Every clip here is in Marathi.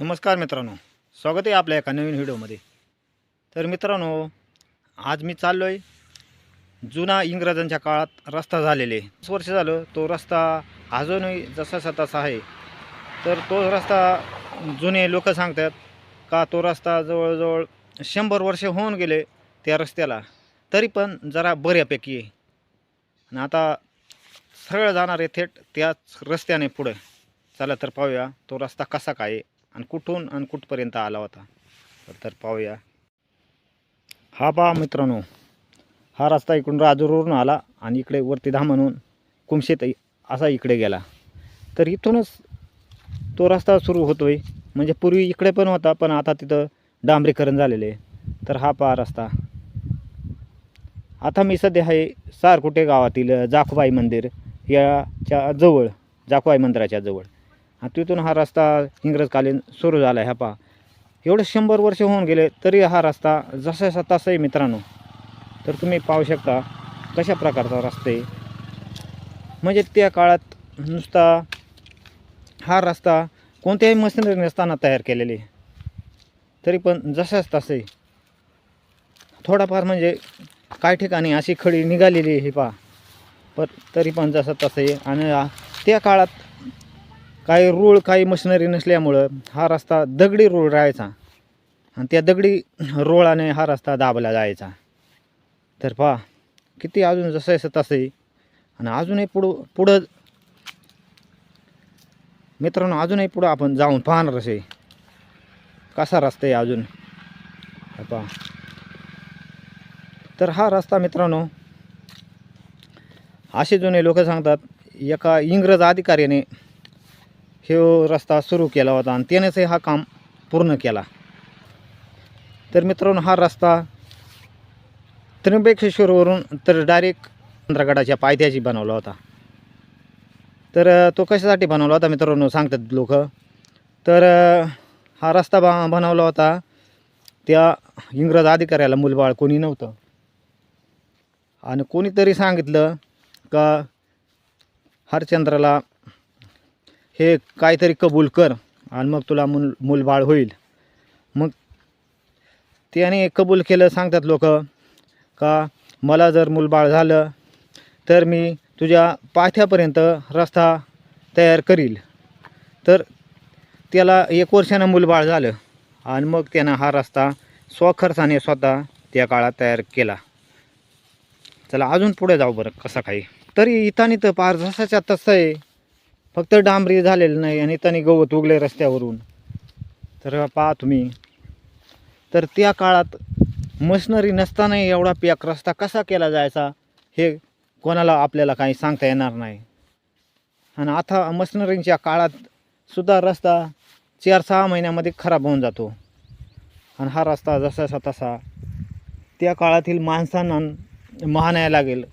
नमस्कार मित्रांनो. स्वागत आहे आपल्या एका नवीन व्हिडिओमध्ये. तर मित्रांनो आज मी चाललो आहे जुना इंग्रजांच्या काळात रस्ता झालेले. वीस वर्ष झालं तो रस्ता अजूनही जसाचा तसा आहे. तर तो रस्ता जुने लोक सांगतात का तो रस्ता जवळजवळ शंभर वर्ष होऊन गेले त्या रस्त्याला. तरी पण जरा बऱ्यापैकी आहे. आणि आता सरळ जाणारे थेट त्याच रस्त्याने पुढे. चला तर पाहूया तो रस्ता कसा काय आहे. आणि कुठून आणि कुठपर्यंत आला होता? तर पाहूया. हा पहा मित्रांनो हा रस्ता इकडून राजूरवरून आला आणि इकडे वरती धा म्हणून कुमशेत असा इकडे गेला. तर इथूनच तो रस्ता सुरू होतो आहे म्हणजे पूर्वी इकडे पण होता पण आता तिथं डांबरीकरण झालेले आहे. तर हा पहा रस्ता. आता मी सध्या आहे सारकुटे गावातील जाखुबाई मंदिर याच्या जवळ जाखुबाई मंदिराच्या जवळ. आणि तिथून हा रस्ता इंग्रजकालीन सुरू झाला आहे पा. एवढे शंभर वर्ष होऊन गेले तरी हा रस्ता जसा तसाही आहे मित्रांनो. तर तुम्ही पाहू शकता कशा प्रकारचा रस्ता आहे. म्हणजे त्या काळात नुसता हा रस्ता कोणत्याही मशिनरी नसताना तयार केलेले. तरी पण जसाच तसं थोडाफार म्हणजे काही ठिकाणी अशी खडी निघालेली आहे पा. पण तरी पण जसं तसं आहे आणि त्या काळात काही रूळ काही मशिनरी नसल्यामुळं हा रस्ता दगडी रूळ राहायचा. आणि त्या दगडी रोळाने हा रस्ता दाबला जायचा. तर पहा किती अजून जसं आहे तसं आणि अजूनही पुढं पुढं मित्रांनो अजूनही पुढं आपण जाऊन पाहणार असे. कसा रस्ता आहे अजून? पहा. तर हा रस्ता मित्रांनो असे जुने लोक सांगतात एका इंग्रज अधिकाऱ्याने हे रस्ता सुरू केला होता आणि त्यानेच हा काम पूर्ण केला. तर मित्रांनो हा रस्ता त्र्यंबकेश्वरवरून तर डायरेक्ट चंद्रगडाच्या पायथ्याशी बनवला होता. तर तो कशासाठी बनवला होता मित्रांनो सांगतात लोक. तर हा रस्ता बा बनवला होता त्या इंग्रज अधिकाऱ्याला मुलबाळ कोणी नव्हतं. आणि कोणीतरी सांगितलं का हरचंद्राला हे काहीतरी कबूल कर आणि मग तुला मूल मूलबाळ होईल. मग त्याने कबूल केलं सांगतात लोक का मला जर मूलबाळ झालं तर मी तुझ्या पाथ्यापर्यंत रस्ता तयार करील. तर त्याला एक वर्षानं मूलबाळ झालं आणि मग त्यानं हा रस्ता स्वखर्चाने स्वतः त्या काळात तयार केला. चला अजून पुढे जाऊ बरं कसा काही. तरी इथानी तर पार जसाच्या तसं आहे. फक्त डांबरी झालेलं नाही आणि त्यांनी गवत उगले रस्त्यावरून. तर पहा तुम्ही. तर त्या काळात मशनरी नसतानाही एवढा पॅक रस्ता कसा केला जायचा हे कोणाला आपल्याला काही सांगता येणार नाही. आणि आता मशनरींच्या काळात सुद्धा रस्ता चार सहा महिन्यामध्ये खराब होऊन जातो. आणि हा रस्ता जसाचा तसा त्या काळातील माणसांना महानाया लागेल.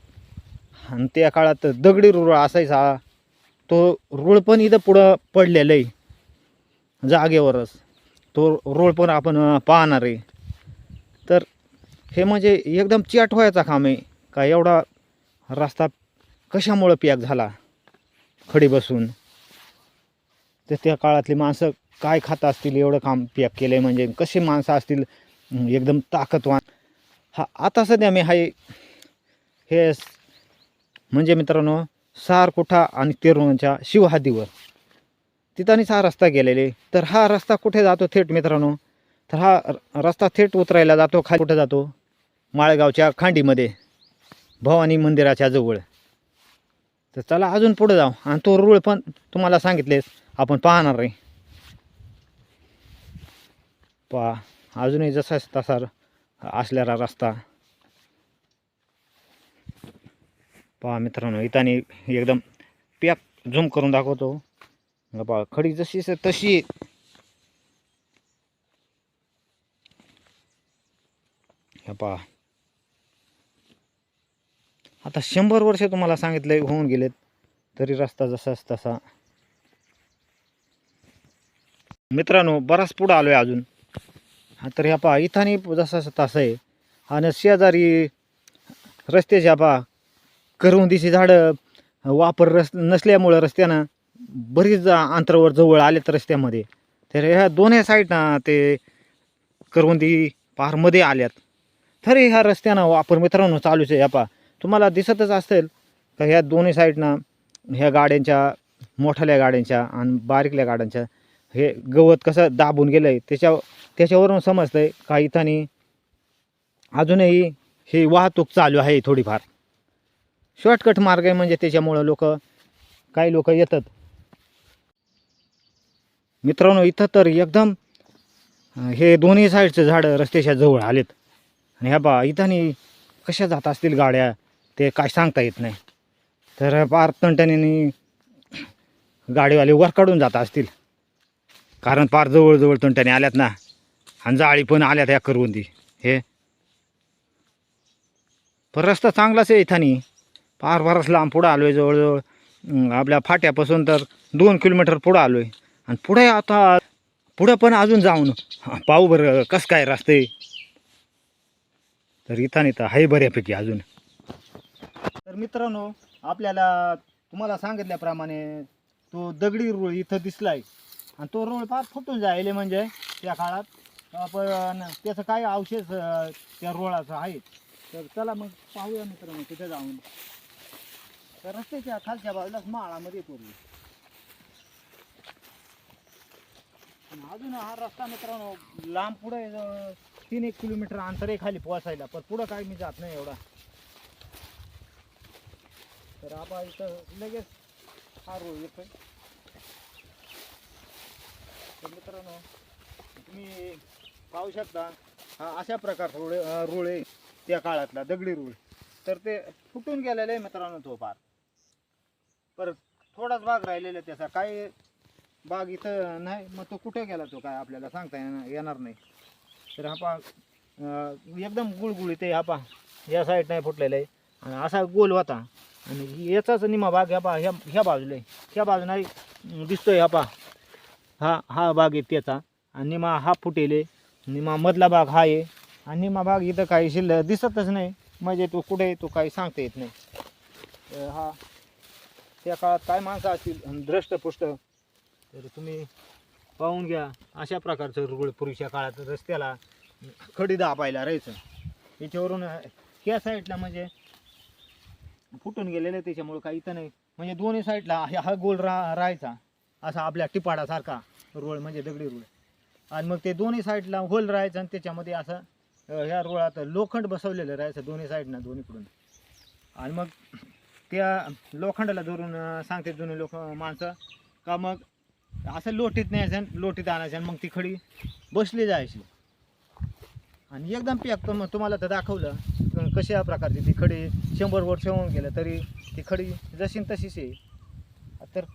आणि त्या काळात दगडी रुळ असायचा. तो रूळ पण इथं पुढं पडलेलं आहे. जागेवरच. तो रोळ पण आपण पाहणार आहे. तर हे म्हणजे एकदम चॅट व्हायचा काम आहे. का एवढा रस्ता कशामुळं पॅक झाला? खडी बसून. तर त्या काळातली माणसं काय खात असतील एवढं काम पॅक केलं आहे म्हणजे कशी माणसं असतील एकदम ताकदवान. हा आता सध्या मी हाय हे म्हणजे मित्रांनो सारकोठा आणि तिरुवनच्या शिवहादीवर. तिथानीच हा रस्ता गेलेले तर हा रस्ता कुठे जातो थेट मित्रांनो? तर हा र- रस्ता थेट उतरायला जातो खाली कुठे जातो? माळेगावच्या खांडीमध्ये भवानी मंदिराच्या जवळ. तर चला अजून पुढे जाऊ. आणि तो रूळ पण तुम्हाला सांगितलेस आपण पाहणार रे पहा अजूनही जसा तसा असलेला रस्ता. पहा मित्रांनो इथाने एकदम पॅक झूम करून दाखवतो. पहा खडी जशी तशी. पहा. आता शंभर वर्ष तुम्हाला सांगितलंय होऊन गेलेत. तरी रस्ता जसाच तसा. मित्रांनो बराच पुढं आलोय अजून. हा तर ह्या पहा इथाने जसा तसा आहे. आणि शेजारी रस्त्याच्या पहा करवंदीची झाडं वापर रस नसल्यामुळं रस्त्यानं बरीच अंतरावर जवळ आलेत रस्त्यामध्ये. तर ह्या दोन्ही साईडनं ते करवंदी पारमध्ये आल्यात. तरी ह्या रस्त्यानं वापर मित्रांनो चालूच आहे. पा तुम्हाला दिसतच असेल का ह्या दोन्ही साईडनं ह्या गाड्यांच्या मोठ्याल्या गाड्यांच्या आणि बारीकल्या गाड्यांच्या हे गवत कसं दाबून गेलं आहे त्याच्या त्याच्यावरून समजतं आहे का इथं अजूनही ही वाहतूक चालू आहे थोडीफार. शॉर्टकट मार्ग आहे म्हणजे त्याच्यामुळं लोक काही लोक येतात. मित्रांनो इथं तर एकदम हे दोन्ही साईडचे झाडं रस्त्याच्या जवळ आलेत. आणि ह्या बा इथं कशा जात असतील गाड्या ते काय सांगता येत नाही. तर पार तंटण्याने गाडीवाले वर काढून जात असतील. कारण पार जवळजवळ तंटणे आल्यात ना. आणि जाळी पण आल्यात ह्या करवंदी हे. पण रस्ता चांगलाच आहे इथानी फार फारच लांब पुढं आलो आहे जवळजवळ आपल्या फाट्यापासून तर दोन किलोमीटर पुढं आलो आहे आणि पुढे आता पुढं पण अजून जाऊन पाहू बरं कसं काय रस्ते. तर इथं तर आहे बऱ्यापैकी अजून. तर मित्रांनो आपल्याला तुम्हाला सांगितल्याप्रमाणे तो दगडी रोळ इथं दिसलाय. आणि तो रोळ फार फुटून जायले म्हणजे त्या काळात. आपण त्याचं काय अवशेष त्या रोळाचं आहे. तर चला मग पाहूया मित्रांनो तिथे जाऊन. तर रस्त्याच्या खालच्या बाजूलाच माळामध्ये पूर्वी अजून हा रस्ता मित्रांनो लांब पुढे तीन एक किलोमीटर अंतर आहे खाली पोहोचायला पण पुढं काय मी जात नाही एवढा. तर आपण इथं लगेच हा रोड येतोय. तर मित्रांनो तुम्ही पाहू शकता हा अशा प्रकारचा रोड रोळ आहे त्या काळातला दगडी रूळ तर ते फुटून गेलेलं आहे मित्रांनो तो पार. पर थोडाच भाग राहिलेला आहे त्याचा. काय बाग इथं नाही मग तो कुठे गेला तो काय आपल्याला सांगता येणार येणार नाही. तर हा पा एकदम गुळगुळीत आहे हा पा या साईड नाही फुटलेला आहे. आणि असा गोल होता. आणि याचाच निमा भाग ह्या पा ह्या ह्या बाजूला आहे. ह्या बाजूला दिसतोय हा पा हा हा भाग आहे त्याचा. आणि निमा हा फुटेले निमा मधला भाग हा आहे. आणि निमा भाग इथं काही शिल्लक दिसतच नाही. म्हणजे तो कुठे आहे तो काही सांगता येत नाही. तर हा त्या काळात काय माणसं असतील? दृष्टपुष्ट तर तुम्ही पाहून घ्या अशा प्रकारचं रुळ पूर्वीच्या काळात रस्त्याला खडी दाबायला राहायचं. याच्यावरून त्या साईडला म्हणजे फुटून गेलेलं त्याच्यामुळं काही इथं नाही. म्हणजे दोन्ही साईडला हा गोल रा राहायचा. असा आपल्या टिपाडासारखा रोळ म्हणजे दगडी रोळ. आणि मग ते दोन्ही साईडला होल राहायचं आणि त्याच्यामध्ये असं ह्या रोळात लोखंड बसवलेलं राहायचं दोन्ही साईडनं दोन्हीकडून. आणि मग त्या लोखंडाला धरून सांगते जुने लोक माणसं का मग असं लोटीत न्यायचं आणि लोटीत आणायचं आणि मग ती खडी बसली जायची. आणि एकदम पॅक मग तुम्हाला तर दाखवलं कशा प्रकारची ती खडी. शंभर वर्ष होऊन गेलं तरी ती खडी जशी तशीच आहे. तर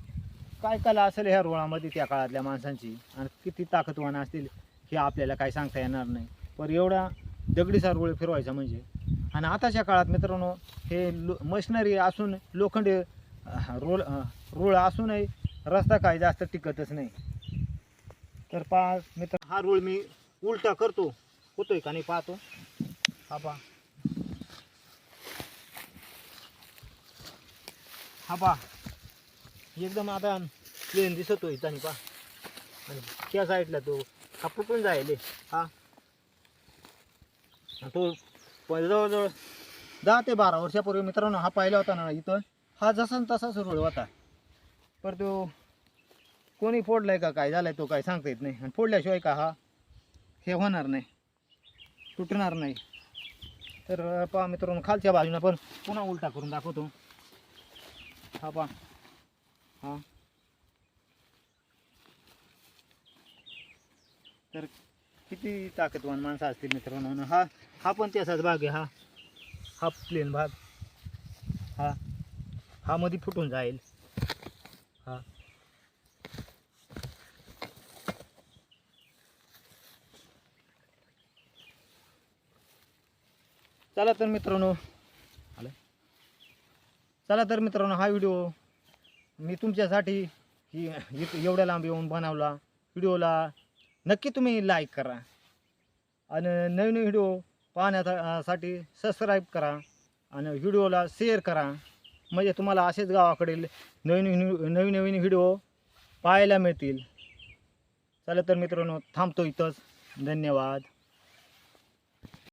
काय कला असेल ह्या रोळामध्ये त्या काळातल्या माणसांची? आणि किती ताकदवान असतील हे आपल्याला काय सांगता येणार नाही. पण एवढा दगडीचा रोळ फिरवायचा म्हणजे आणि आताच्या काळात मित्रांनो हे लो मशिनरी असून लोखंडी रोल रोळ असूनही रस्ता काय जास्त टिकतच नाही. तर पा मित्र हा रोळ मी उलटा करतो. होतोय का नाही पाहतो. हा पा हा पा एकदम आता प्लेन दिसतोय त्याने पा आणि त्या साईडला तो हा फुटून जायले. हा. तो प- जवळजवळ दहा ते बारा वर्षापूर्वी मित्रांनो हा पाहिला होता ना इथं. हा जसा न तसा रोड होता. पर तो कोणी फोडलाय का काय झालाय तो काय सांगता येत नाही. आणि फोडल्याशिवाय का हा? हे होणार नाही. तुटणार नाही. तर पहा मित्रांनो खालच्या बाजूने पण पुन्हा उलटा करून दाखवतो. हा पहा. हा. तर किती ताकदवान माणसं असतील मित्रांनो. हा हा पण त्याचाच भाग आहे हा. हा प्लेन भाग. हा. हा मध्ये फुटून जाईल. हा. चला तर मित्रांनो. आलं? चला तर मित्रांनो हा व्हिडिओ मी तुमच्यासाठी ही एवढ्या लांब येऊन बनवला. व्हिडिओला नक्की तुम्ही लाईक करा. आणि नवीन व्हिडिओ पाहण्यासाठी सबस्क्राईब करा आणि व्हिडिओला शेअर करा. म्हणजे तुम्हाला असेच गावाकडील नवीन नवीन नवीन नवीन व्हिडिओ पाहायला मिळतील. चला तर मित्रांनो थांबतो इथंच. धन्यवाद.